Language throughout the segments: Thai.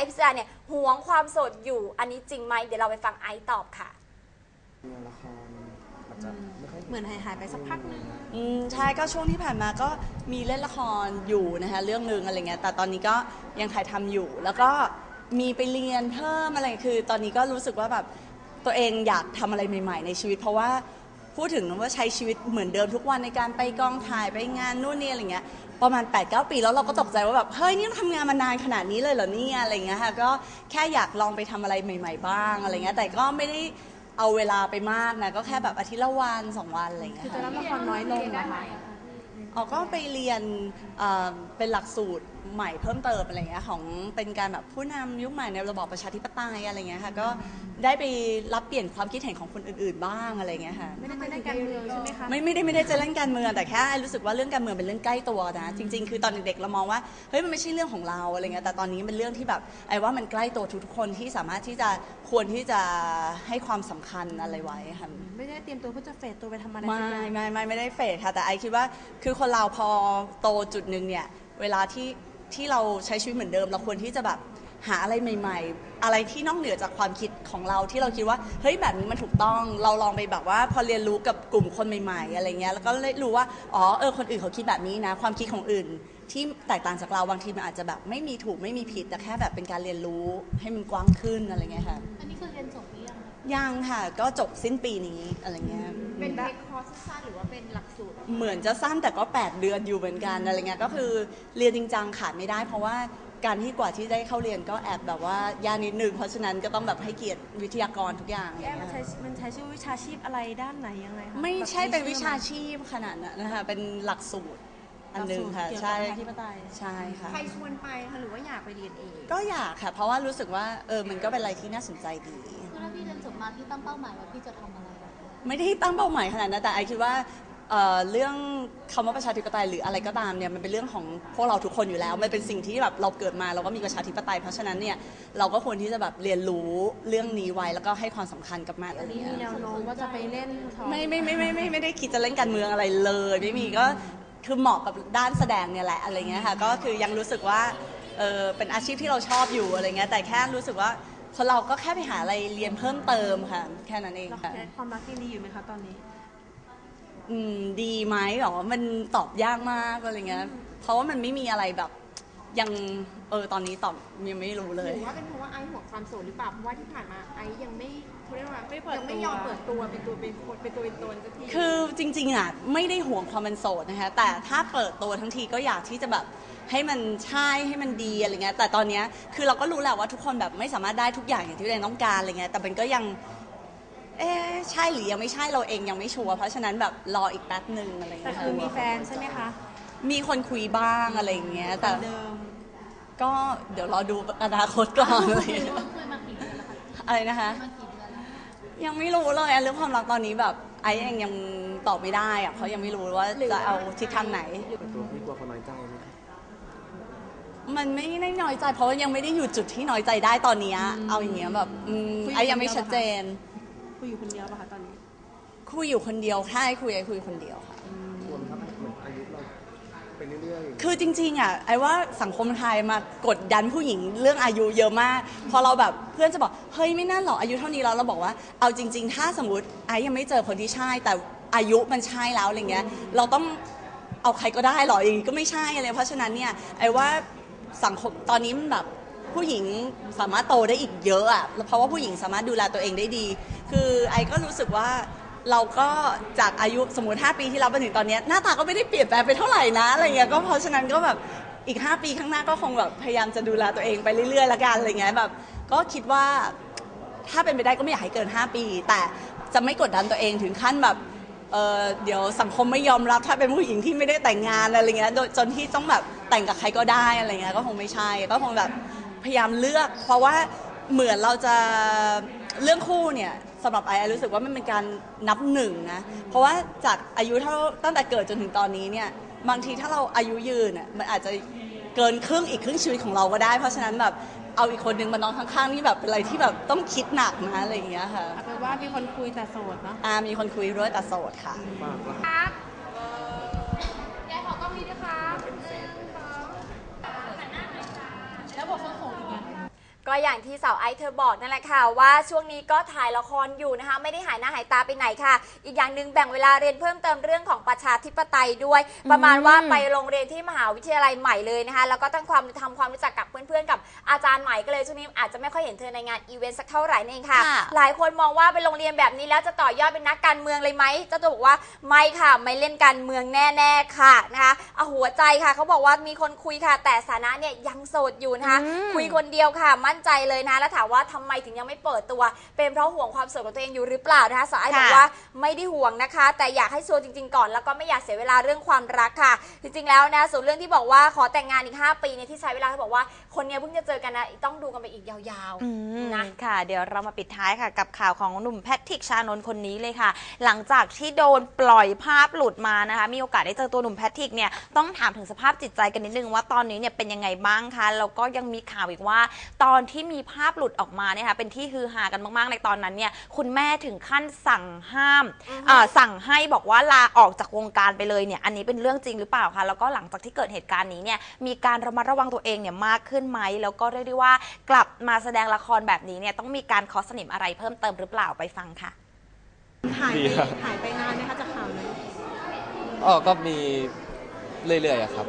อพิสดารเนี่ยหวงความโสดอยู่ อันนี้จริงไหมเดี๋ยวเราไปฟังไอซ์ตอบค่ะ งานละครอาจจะไม่ค่อยเหมือนหายหายๆไปสักพักหนึง อืมใช่ก็ช่วงที่ผ่านมาก็มีเล่นละครอยู่นะคะเรื่องหนึ่งอะไรเงี้ยแต่ตอนนี้ก็ยังถ่ายทำอยู่ แล้วก็มีไปเรียนเพิ่มอะไรคือ ตอนนี้ก็รู้สึกว่าแบบตัวเองอยากทำอะไรใหม่ ๆ ในชีวิต เพราะว่าพูดถึงว่าใช้ชีวิตเหมือนเดิมทุกวันในการไปกองถ่ายไปงานนู่นนี่อะไรเงี้ย ประมาณ8-9ปีแล้วเราก็ตกใจว่าแบบเฮ้ยนี่เราทำงานมานานขนาดนี้เลยเหรอเนี่ยอะไรเงี้ยค่ะก็แค่อยากลองไปทำอะไรใหม่ ๆ บ้างอะไรเงี้ยแต่ก็ไม่ได้เอาเวลาไปมากนะก็แค่แบบอาทิตย์ละวันสองวันอะไรเงี้ยคือค่ะจะรับละครน้อยลงเหรอคะ อ๋อก็ไปเรียนเอ่อเป็นหลักสูตรใหม่เพิ่มเติมอะไรเงี้ยของเป็นการแบบผู้นำยุคใหม่ในระบอบประชาธิปไตยอะไรเงี้ยค่ะก็ได้ไปรับเปลี่ยนความคิดเห็นของคนอื่นๆบ้างอะไรเงี้ยค่ะ ไม่ได้จะได้การเมืองใช่ไหมคะ ไม่ไม่ได้ไม่ได้จะเล่นการเมืองแต่แค่รู้สึกว่าเรื่องการเมืองเป็นเรื่องใกล้ตัวนะ จริง ๆ คือตอนเด็กๆเรามองว่าเฮ้ยมันไม่ใช่เรื่องของเราอะไรเงี้ยแต่ตอนนี้เป็นเรื่องที่แบบไอ้ว่ามันใกล้ตัวทุกๆคนที่สามารถที่จะควรที่จะให้ความสำคัญอะไรไว้ค่ะ ไม่ได้เตรียมตัวเพื่อจะเฟดตัวไปทำอะไรไม่สักอย่างไม่ไม่ไม่ได้เฟดค่ะ แต่ไอคิดว่าคือคนเราพอโตจุดหนึ่งเนี่ย เวลาที่ ที่เราใช้ชีวิตเหมือนเดิม เราควรที่จะแบบหาอะไรใหม่ ๆ อะไรที่นอกเหนือจากความคิดของเราที่เราคิดว่าเฮ้ยแบบนี้มันถูกต้อง เราลองไปแบบว่าพอเรียนรู้กับกลุ่มคนใหม่ๆ อะไรเงี้ยแล้วก็เลยรู้ว่าอ๋อเออคนอื่นเขาคิดแบบนี้นะ ความคิดของอื่น ที่แตกต่างจากเราบางทีมันอาจจะแบบไม่มีถูกไม่มีผิดแต่แค่แบบเป็นการเรียนรู้ให้มันกว้างขึ้นอะไรเงี้ยค่ะอันนี้คือเรียนจบ ยังคะยังค่ะก็จบสิ้นปีนี้อะไรเงี้ยเป็นเทคคอร์สสั้นๆหรือว่าเป็นหลักสูตร เหมือนจะสั้นแต่ก็ 8 เดือนอยู่เหมือนกันอะไรเงี้ยก็คือเรียนจริงจังขาดไม่ได้ เพราะว่าการที่กว่าที่ได้เข้าเรียนก็แอบแบบว่ายากนิดนึงเพราะฉะนั้นก็ต้องแบบให้เกียรติวิทยากรทุกอย่างพี่แอมมันใช้มันใช้ชื่อวิชาชีพอะไรด้านไหนยังไงคะไม่ใช่เป็นวิชาแบบชีพขนาดนั้นนะคะเป็นหลักสูตร อันหนึงค่ะเกี่ยวกับใช่ประชาธิปไตย ใช่ค่ะ ใครชวนไปคะหรือว่าอยากไปเรียนเอง ก็อยากค่ะ เพราะว่ารู้สึกว่าเออมันก็เป็นอะไรที่น่าสนใจดี คือถ้าพี่เรียนจบมาพี่ตั้งเป้าหมายว่าพี่จะทำอะไรอะไม่ได้ตั้งเป้าหมายขนาดนั้นแต่ไอคิดว่าเอ่อเรื่องคำว่าประชาธิปไตยหรืออะไรก็ตามเนี่ยมันเป็นเรื่องของพวกเราทุกคนอยู่แล้ว มันเป็นสิ่งที่แบบเราเกิดมาเราก็มีประชาธิปไตย เพราะฉะนั้นเนี่ยเราก็ควรที่จะแบบเรียนรู้เรื่องนี้ไว้แล้วก็ให้ความสำคัญกับมันอะไรนี้เงี้มียแนวโน้มว่าจะไปเล่นของ ไม่ไม่ไม่ไม่ไม่ไม่ได้คิดจะเล่นการเมืองอะไรเลย ไม่มีก็ คือเหมาะกับด้านแสดงเนี่ยแหละอะไรเงี้ยค่ะ ก็คือยังรู้สึกว่าเออเป็นอาชีพที่เราชอบอยู่อะไรเงี้ย แต่แค่รู้สึกว่าคนเราก็แค่ไปหาอะไรเรียนเพิ่มเติมค่ะ แค่นั้นเองแล้วค่ะ ความรักยังดีอยู่ไหมคะตอนนี้ อืมดีไหมหรอ มันตอบยากมากอะไรเงี้ย เพราะว่ามันไม่มีอะไรแบบยัง เออตอนนี้ตอบยังไม่รู้เลย หรือว่าเป็นเพราะว่าไอซ์ห่วงความโสดหรือเปล่าเพราะว่าที่ผ่านมาไอซ์ยังไม่เขาเรียกว่าไม่เปิดยังไม่ตัวยอมเปิดตัวเป็นตัวเป็นคนเป็นตัวเป็นตนสักทีคือจริงๆอะไม่ได้ห่วงความเป็นโสดนะคะแต่ถ้าเปิดตัวทั้งทีก็อยากที่จะแบบให้มันใช่ให้มันดีอะไรเงี้ยแต่ตอนเนี้ยคือเราก็รู้แหละว่าทุกคนแบบไม่สามารถได้ทุกอย่างอย่างที่ตัวเองต้องการอะไรเงี้ยแต่มันก็ยัง เอ๊ะใช่หรือยังไม่ใช่เราเองยังไม่ชัวร์เพราะฉะนั้นแบบรออีกแป๊บหนึ่งอะไรแต่เงี้ยคือมีแฟนใช่ไหมคะ มีคนคุยบ้างอะไรเงี้ยแต่ เดิม ก็เดี๋ยวรอดูอนาคตก่อนอะไรเงี้ยคุยมากี่เดือนแล้วคะอะไรนะคะคุยมากี่เดือนแล้วยังไม่รู้เลยอะเรื่องความรักตอนนี้แบบไอ้เองยังตอบไม่ได้อะเพราะยังไม่รู้ว่าจะเอาทิศทางไหนแต่ตัวพี่กลัวเขาน้อยใจไหมครับมันไม่ได้น้อยใจ เพราะว่ายังไม่ได้อยู่จุดที่น้อยใจได้ตอนเนี้ยเอาอย่างเงี้ยแบบอืมคุยอยู่ไอ้ยังไม่คนเดียวชัดเจน คุยอยู่คนเดียวป่ะคะตอนนี้ คุยอยู่คนเดียวใช่คุยไอ้คุยคนเดียวค่ะ กลัวไหมครับเหมือนอายุเรา ไปเรื่อยๆคือจริงๆอะไอ้ว่าสังคมไทยมากดดันผู้หญิงเรื่องอายุเยอะมาก พอเราแบบเพื่อนจะบอกเฮ้ยไม่น่าหรอกอายุเท่านี้แล้วเราบอกว่าเอาจริง ๆ ถ้าสมมติไอ้ยังไม่เจอคนที่ใช่ แต่อายุมันใช่แล้วอะไรเงี้ย เราต้องเอาใครก็ได้หรออย่างงี้ก็ไม่ใช่อะไรเพราะฉะนั้นเนี่ยไอ้ว่าสังคมตอนนี้มันแบบผู้หญิงสามารถโตได้อีกเยอะอะเพราะว่าผู้หญิงสามารถดูแลตัวเองได้ดี คือไอ้ก็รู้สึกว่า เราก็จากอายุสมมติ 5 ปีที่เราไปถึงตอนเนี้ยหน้าตาก็ไม่ได้เปลี่ยนแปลงไปเท่าไหร่นะอะไรเงี้ยก็เพราะฉะนั้นก็แบบอีก 5 ปีข้างหน้าก็คงแบบพยายามจะดูแลตัวเองไปเรื่อยๆละกันอะไรเงี้ยแบบก็คิดว่าถ้าเป็นไปได้ก็ไม่อยากให้เกิน 5 ปี แต่จะไม่กดดันตัวเองถึงขั้นแบบเเดี๋ยวสังคมไม่ยอมรับถ้าเป็นผู้หญิงที่ไม่ได้แต่งงานอะไรเงี้ยจนที่ต้องแบบแต่งกับใครก็ได้อะไรเงี้ยก็คงไม่ใช่ก็คงแบบพยายามเลือก เพราะว่าเหมือนเราจะ เรื่องคู่เนี่ยสำหรับไอไอรู้สึกว่ามันเป็นการนับหนึ่งนะ เพราะว่าจากอายุเท่าตั้งแต่เกิดจนถึงตอนนี้เนี่ยบางทีถ้าเราอายุยืนอะมันอาจจะเกินครึ่งอีกครึ่งชีวิตของเราก็ได้ เพราะฉะนั้นแบบเอาอีกคนนึงมานอนข้างๆนี่แบบเป็นอะไรที่แบบต้องคิดหนักนะอะไรอย่างเงี้ยค่ะเอาเป็นว่ามีคนคุยแต่โสดเนาะอามีคนคุยด้วยแต่โสดค่ะฝากว่ายายขอกล้องนี้ด้วยครับ แล้วบอ กเขาโสดอีกไงก็อย่างที่สาวไอซ์เธอบอกนั่นแหละค่ะว่าช่วงนี้ก็ถ่ายละครอยู่นะคะ ไม่ได้หายหน้าหายตาไปไหนค่ะ อีกอย่างหนึ่งแบ่งเวลาเรียนเพิ่มเติมเรื่องของประชาธิปไตยด้วย ประมาณว่าไปโรงเรียนที่มหาวิทยาลัยใหม่เลยนะคะ แล้วก็ตั้งความทำความรู้จักกับเพื่อนๆกับอาจารย์ใหม่ก็เลยช่วงนี้อาจจะไม่ค่อยเห็นเธอในงานอีเวนต์สักเท่าไหร่นั่นเองค่ะ ค่ะ หลายคนมองว่าเป็นโรงเรียนแบบนี้แล้วจะต่อยอดเป็นนักการเมืองเลยไหมเจ้าตัวบอกว่าไม่ค่ะไม่เล่นการเมืองแน่ๆค่ะนะคะเอาหัวใจค่ะเขาบอกว่ามีคนคุยค่ะ แต่สถานะเนี่ยยังโสดอยู่นะคะอืม คุยคนเดียวค่ะ มั่นใจเลยนะ แล้วถามว่าทำไมถึงยังไม่เปิดตัว เป็นเพราะห่วงความโสดของตัวเองอยู่หรือเปล่านะคะสาวไอซ์ค่ะบอกว่าไม่ได้ห่วงนะคะ แต่อยากให้ชัวร์จริง ๆ ก่อนแล้วก็ไม่อยากเสียเวลาเรื่องความรักค่ะ จริง ๆ แล้วนะส่วนเรื่องที่บอกว่าขอแต่งงานอีก 5 ปีเนี่ยที่ใช้เวลาเขาบอกว่าคนเนี้ยเพิ่งจะเจอกันนะต้องดูกันไปอีกยาวอืมๆนะค่ะ เดี๋ยวเรามาปิดท้ายค่ะ กับข่าวของหนุ่มแพทริกชานนท์คนนี้เลยค่ะ หลังจากที่โดนปล่อยภาพหลุดมานะคะ มีโอกาสได้เจอตัวหนุ่มแพทริกเนี่ยต้องถามถึงสภาพจิตใจกันนิดนึงว่าตอนนี้เนี่ยเป็นยังไงบ้างคะแล้วก็ยังมีข่าวอีกว่า ตอนที่มีภาพหลุดออกมาเนี่ยค่ะเป็นที่ฮือฮากันมากๆในตอนนั้นเนี่ยคุณแม่ถึงขั้นสั่งห้ามเอ่อสั่งให้บอกว่าลาออกจากวงการไปเลยเนี่ยอันนี้เป็นเรื่องจริงหรือเปล่าคะแล้วก็หลังจากที่เกิดเหตุการณ์นี้เนี่ยมีการระมัดระวังตัวเองเนี่ยมากขึ้นไหมแล้วก็เรียกได้ว่ากลับมาแสดงละครแบบนี้เนี่ยต้องมีการคอสนิมอะไรเพิ่มเติมหรือเปล่าไปฟังค่ะ หายดีไปครับ หายไปนานไหมคะจากข่าวนี้อ๋อก็มีเรื่อยๆอะครับ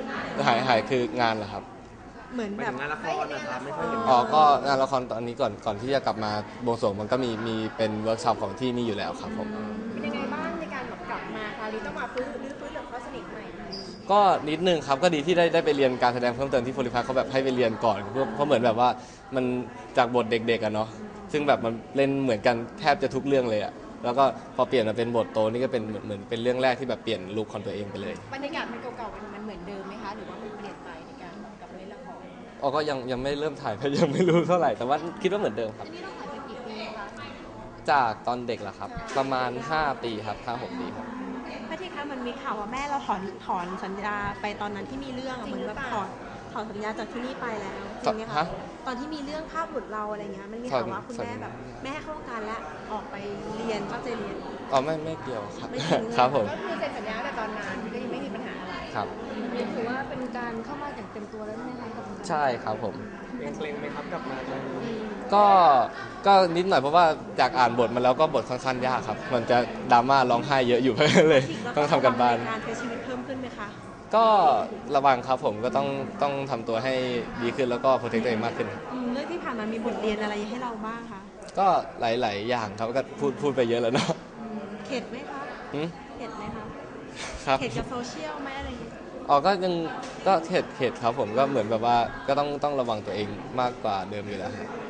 หายหายคืองานเหรอครับ เหมือนหแบมายบถึงงานละครนะครับไม่ค่อยเห็น อ๋อ ก็งานละครตอนนี้ก่อนก่อนที่จะกลับมาบวงสรวงมันก็มีมีเป็นเวิร์กช็อปของที่นี่อยู่แล้วครับผมเป็ นี้ต้องมาฟื้นรื้อฟื้นเรื่องข้อสนิทใหม่ไหมก็นิดนึงครับก็ดีที่ได้ได้ไปเรียนการแสดงเพิ่มเติมที่โพลิพัทเขาแบบให้ไปเรียนก่อนเพราะเพราะเหมือนแบบว่ามันจากบทเด็กๆอะเนาะซึ่งแบบมันเล่นเหมือนกันแทบจะทุกเรื่องเลยอะแล้วก็พอเปลี่ยนมาเป็นบทโตนี่ก็เป็นเหมือนเหมือนเป็นเรื่องแรกที่แบบเปลี่ยนลุคของตัวเองไปเลยบรรยากาศมันเก่าๆมันมันเหมือนเดิมไหมคะหรือว่ามันเปลี่ยนไปในการกลับมาเล่นละครอ๋อก็ยังยังไม่เริ่มถ่ายยังไม่รู้เท่าไหร่ แต่ว่าคิดว่าเหมือนเดิมครับ อันนี้เราถ่ายไปกี่ปีคะจากตอนเด็กแหละครับ ประมาณ 5 ปีครับ5 6ปีครับแพทริกคะมันมีข่าวว่าแม่เราถอนถอนสัญญาไปตอนนั้นที่มีเรื่องอะเหมือนแบบถอนถอนสัญญาจากที่นี่ไปแล้วจริงไหมคะฮะตอนที่มีเรื่องภาพหลุดเราอะไรเงี้ยมันมีข่าวว่าคุณแม่สัญญา แบบแม่ให้เข้าวงการแล้วออกไปเรียนตั้งใจเรียน อ๋อไม่ไม่เกี่ยวครับ ไม่เกี่ยว ครับผมก็คือเซ็นสัญญาแต่ตอนนั้นก็ยังไม่มีปัญหาอะไรครับถือว่าเป็นการเข้ามาอย่างเต็มตัวแล้วใช่ไหมคะกับ ใช่ครับผมเกรงๆไหมครับกลับมาจะก็ก็นิดหน่อยเพราะว่าจากอ่านบทมาแล้วก็บทค่อนข้างยากครับ มันจะดราม่าร้องไห้เยอะอยู่ เลยต้องทำกันบ้าน การใช้ชีวิตเพิ่มขึ้นไหมคะ ก็ระวังครับผมก็ต้องต้องทำตัวให้ดีขึ้นแล้วก็โปรเทคตัวเองมากขึ้นอืมเรื่องที่ผ่านมามีบทเรียนอะไรให้เราบ้างคะก็หลาย ๆ อย่างครับก็พูดพูดไปเยอะแล้วเนาะอืมเข็ดไหมคะ หืมเข็ดไหมคะ ครับ เข็ดกับโซเชียลไหมอะไรอย่างเงี้ย อ๋อก็ยังก็เข็ดเข็ดครับผมก็เหมือนแบบว่าก็ต้องต้องระวังตัวเองมากกว่าเดิมอยู่แล้วครับ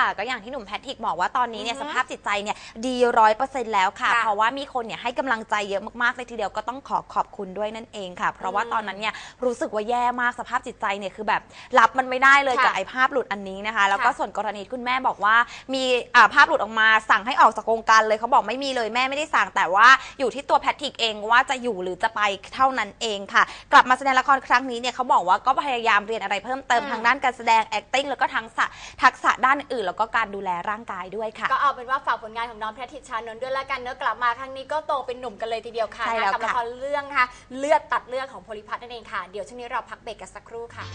ค่ะ ก็อย่างที่หนุ่มแพทริกบอกว่าตอนนี้เนี่ยสภาพจิตใจเนี่ยดีร้อยเปอร์เซ็นต์แล้วค่ะ ค่ะเพราะว่ามีคนเนี่ยให้กำลังใจเยอะมากๆเลยทีเดียวก็ต้องขอขอบคุณด้วยนั่นเองค่ะ เพราะว่าตอนนั้นเนี่ยรู้สึกว่าแย่มากสภาพจิตใจเนี่ยคือแบบรับมันไม่ได้เลยค่ะกับไอ้ภาพหลุดอันนี้นะคะ แล้วก็ค่ะ ส่วนกรณีที่คุณแม่บอกว่า มีอ่าภาพหลุดออกมาสั่งให้ออกจากวงการเลยเขาบอกไม่มีเลยแม่ไม่ได้สั่งแต่ว่าอยู่ที่ตัวแพทริกเองว่าจะอยู่หรือจะไปเท่านั้นเองค่ะ กลับมาแสดงละครครั้งนี้เนี่ยเขาบอกว่าก็พยายามเรียนอะไรเพิ่มเติมอืมทางด้านการแสดง acting แล้วก็ทักษะทักษะด้านอื่นแล้วก็การดูแลร่างกายด้วยค่ะ ก็เอาเป็นว่าฝากผลงานของน้องแพทริกชานนท์ด้วยแล้วกันเนอะกลับมาครั้งนี้ก็โตเป็นหนุ่มกันเลยทีเดียวค่ะใช่แล้วกับละค่ะครเรื่องนะคะเลือดตัดเลือดของโพลิพัทนั่นเองค่ะ เดี๋ยวช่วงนี้เราพักเบรกกันสักครู่ค่ะ